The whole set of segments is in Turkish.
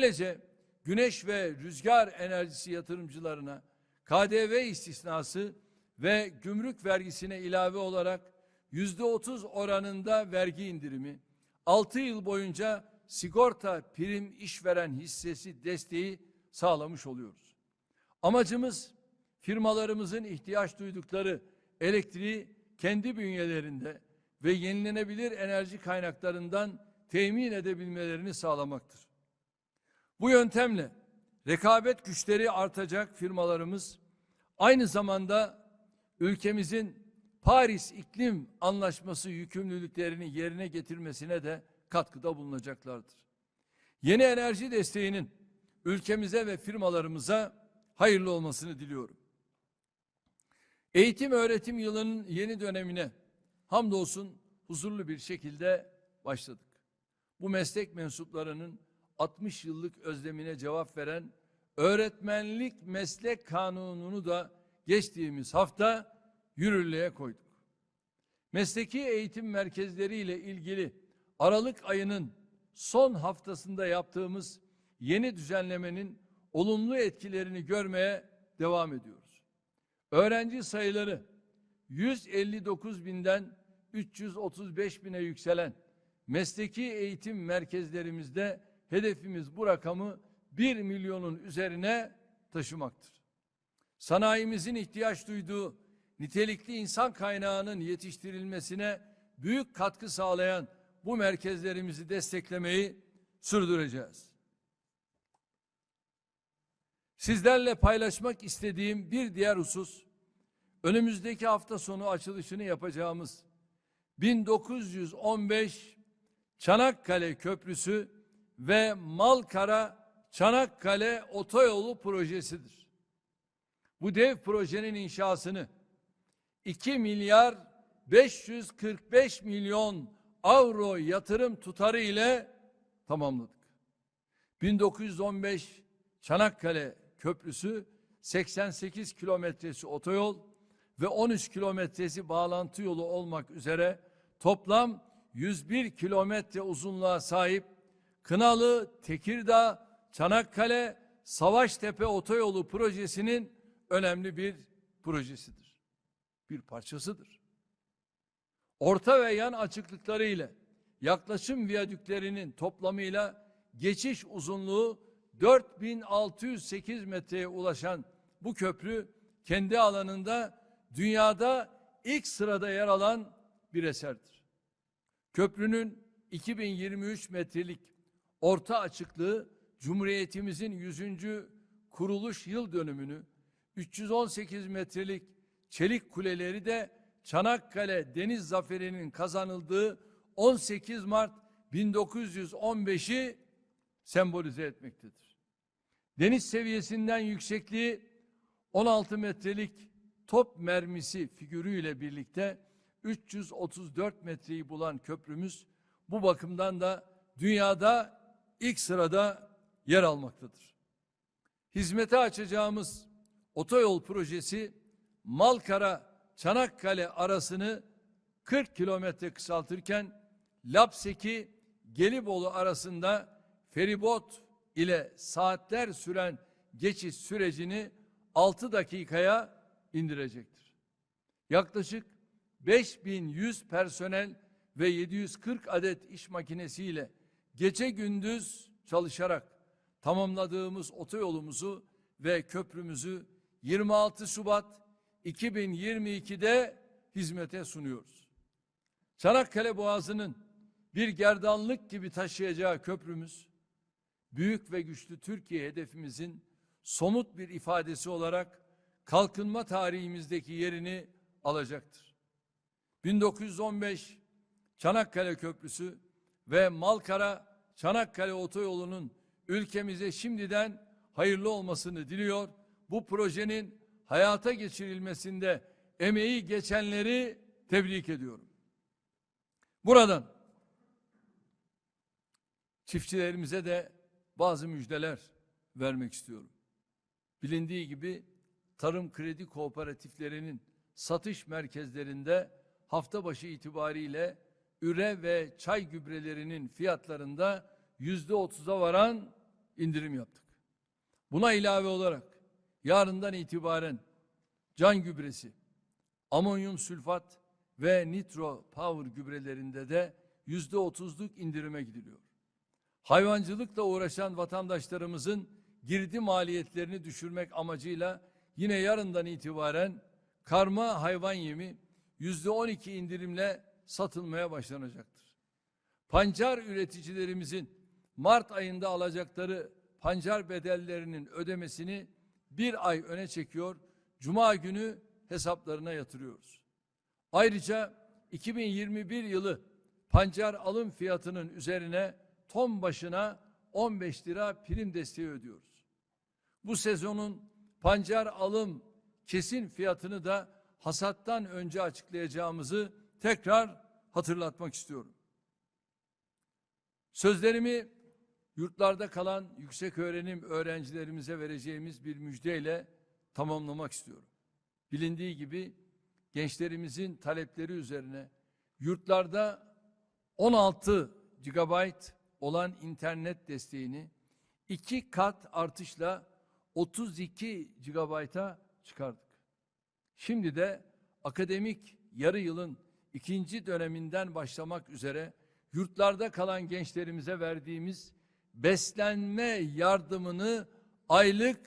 Böylece güneş ve rüzgar enerjisi yatırımcılarına KDV istisnası ve gümrük vergisine ilave olarak yüzde otuz oranında vergi indirimi, 6 yıl boyunca sigorta prim işveren hissesi desteği sağlamış oluyoruz. Amacımız firmalarımızın ihtiyaç duydukları elektriği kendi bünyelerinde ve yenilenebilir enerji kaynaklarından temin edebilmelerini sağlamaktır. Bu yöntemle rekabet güçleri artacak firmalarımız aynı zamanda ülkemizin Paris İklim Anlaşması yükümlülüklerini yerine getirmesine de katkıda bulunacaklardır. Yeni enerji desteğinin ülkemize ve firmalarımıza hayırlı olmasını diliyorum. Eğitim öğretim yılının yeni dönemine hamdolsun huzurlu bir şekilde başladık. Bu meslek mensuplarının 60 yıllık özlemine cevap veren öğretmenlik meslek kanununu da geçtiğimiz hafta yürürlüğe koyduk. Mesleki eğitim merkezleri ile ilgili Aralık ayının son haftasında yaptığımız yeni düzenlemenin olumlu etkilerini görmeye devam ediyoruz. Öğrenci sayıları 159 binden 335 bine yükselen mesleki eğitim merkezlerimizde hedefimiz bu rakamı 1 milyonun üzerine taşımaktır. Sanayimizin ihtiyaç duyduğu nitelikli insan kaynağının yetiştirilmesine büyük katkı sağlayan bu merkezlerimizi desteklemeyi sürdüreceğiz. Sizlerle paylaşmak istediğim bir diğer husus, önümüzdeki hafta sonu açılışını yapacağımız 1915 Çanakkale Köprüsü ve Malkara Çanakkale Otoyolu projesidir. Bu dev projenin inşasını 2 milyar 545 milyon avro yatırım tutarı ile tamamladık. 1915 Çanakkale Köprüsü 88 kilometresi otoyol ve 13 kilometresi bağlantı yolu olmak üzere toplam 101 kilometre uzunluğa sahip Kınalı, Tekirdağ, Çanakkale, Savaştepe otoyolu projesinin önemli bir projesidir. Bir parçasıdır. Orta ve yan açıklıkları ile yaklaşım viyadüklerinin toplamıyla geçiş uzunluğu 4608 metreye ulaşan bu köprü kendi alanında dünyada ilk sırada yer alan bir eserdir. Köprünün 2023 metrelik orta açıklığı Cumhuriyetimizin 100. kuruluş yıl dönümünü 318 metrelik çelik kuleleri de Çanakkale Deniz Zaferi'nin kazanıldığı 18 Mart 1915'i sembolize etmektedir. Deniz seviyesinden yüksekliği 16 metrelik top mermisi figürüyle birlikte 334 metreyi bulan köprümüz bu bakımdan da dünyada ilk sırada yer almaktadır. Hizmete açacağımız otoyol projesi Malkara Çanakkale arasını 40 kilometre kısaltırken Lapseki Gelibolu arasında feribot ile saatler süren geçiş sürecini 6 dakikaya indirecektir. Yaklaşık 5100 personel ve 740 adet iş makinesiyle gece gündüz çalışarak tamamladığımız otoyolumuzu ve köprümüzü 26 Şubat 2022'de hizmete sunuyoruz. Çanakkale Boğazı'nın bir gerdanlık gibi taşıyacağı köprümüz, büyük ve güçlü Türkiye hedefimizin somut bir ifadesi olarak kalkınma tarihimizdeki yerini alacaktır. 1915 Çanakkale Köprüsü ve Malkara Çanakkale Otoyolu'nun ülkemize şimdiden hayırlı olmasını diliyor. Bu projenin hayata geçirilmesinde emeği geçenleri tebrik ediyorum. Buradan çiftçilerimize de bazı müjdeler vermek istiyorum. Bilindiği gibi tarım kredi kooperatiflerinin satış merkezlerinde hafta başı itibariyle üre ve çay gübrelerinin fiyatlarında yüzde otuza varan indirim yaptık. Buna ilave olarak yarından itibaren can gübresi, amonyum sülfat ve nitro power gübrelerinde de yüzde otuzluk indirime gidiliyor. Hayvancılıkla uğraşan vatandaşlarımızın girdi maliyetlerini düşürmek amacıyla yine yarından itibaren karma hayvan yemi yüzde on iki indirimle satılmaya başlanacaktır. Pancar üreticilerimizin Mart ayında alacakları pancar bedellerinin ödemesini bir ay öne çekiyor, Cuma günü hesaplarına yatırıyoruz. Ayrıca 2021 yılı pancar alım fiyatının üzerine ton başına 15 lira prim desteği ödüyoruz. Bu sezonun pancar alım kesin fiyatını da hasattan önce açıklayacağımızı tekrar hatırlatmak istiyorum. Sözlerimi yurtlarda kalan yüksek öğrenim öğrencilerimize vereceğimiz bir müjdeyle tamamlamak istiyorum. Bilindiği gibi gençlerimizin talepleri üzerine yurtlarda 16 GB olan internet desteğini iki kat artışla 32 GB'a çıkardık. Şimdi de akademik yarı yılın ikinci döneminden başlamak üzere yurtlarda kalan gençlerimize verdiğimiz beslenme yardımını aylık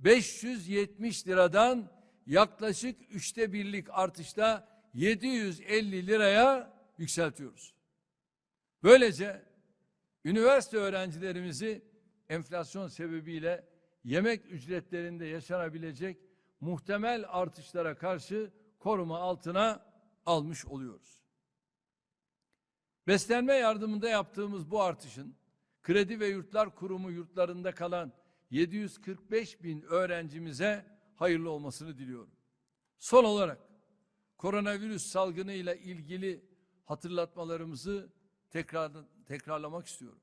570 liradan yaklaşık üçte birlik artışla 750 liraya yükseltiyoruz. Böylece üniversite öğrencilerimizi enflasyon sebebiyle yemek ücretlerinde yaşanabilecek muhtemel artışlara karşı koruma altına almış oluyoruz. Beslenme yardımında yaptığımız bu artışın Kredi ve Yurtlar Kurumu yurtlarında kalan 745 bin öğrencimize hayırlı olmasını diliyorum. Son olarak koronavirüs salgınıyla ilgili hatırlatmalarımızı tekrar, tekrarlamak istiyorum.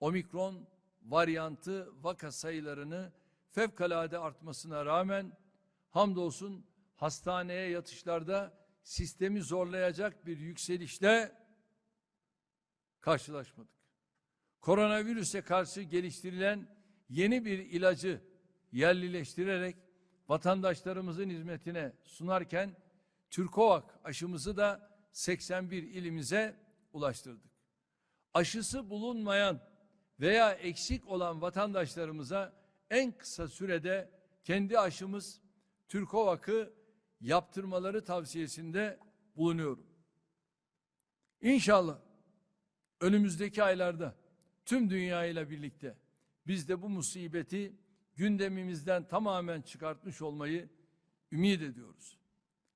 Omikron varyantı vaka sayılarını fevkalade artmasına rağmen hamdolsun hastaneye yatışlarda sistemi zorlayacak bir yükselişle karşılaşmadık. Koronavirüse karşı geliştirilen yeni bir ilacı yerlileştirerek vatandaşlarımızın hizmetine sunarken Türkovak aşımızı da 81 ilimize ulaştırdık. Aşısı bulunmayan veya eksik olan vatandaşlarımıza en kısa sürede kendi aşımız Türkovak'ı yaptırmaları tavsiyesinde bulunuyorum. İnşallah önümüzdeki aylarda tüm dünya ile birlikte biz de bu musibeti gündemimizden tamamen çıkartmış olmayı ümit ediyoruz.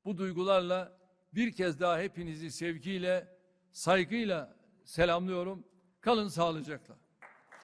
Bu duygularla bir kez daha hepinizi sevgiyle, saygıyla selamlıyorum. Kalın sağlıcakla.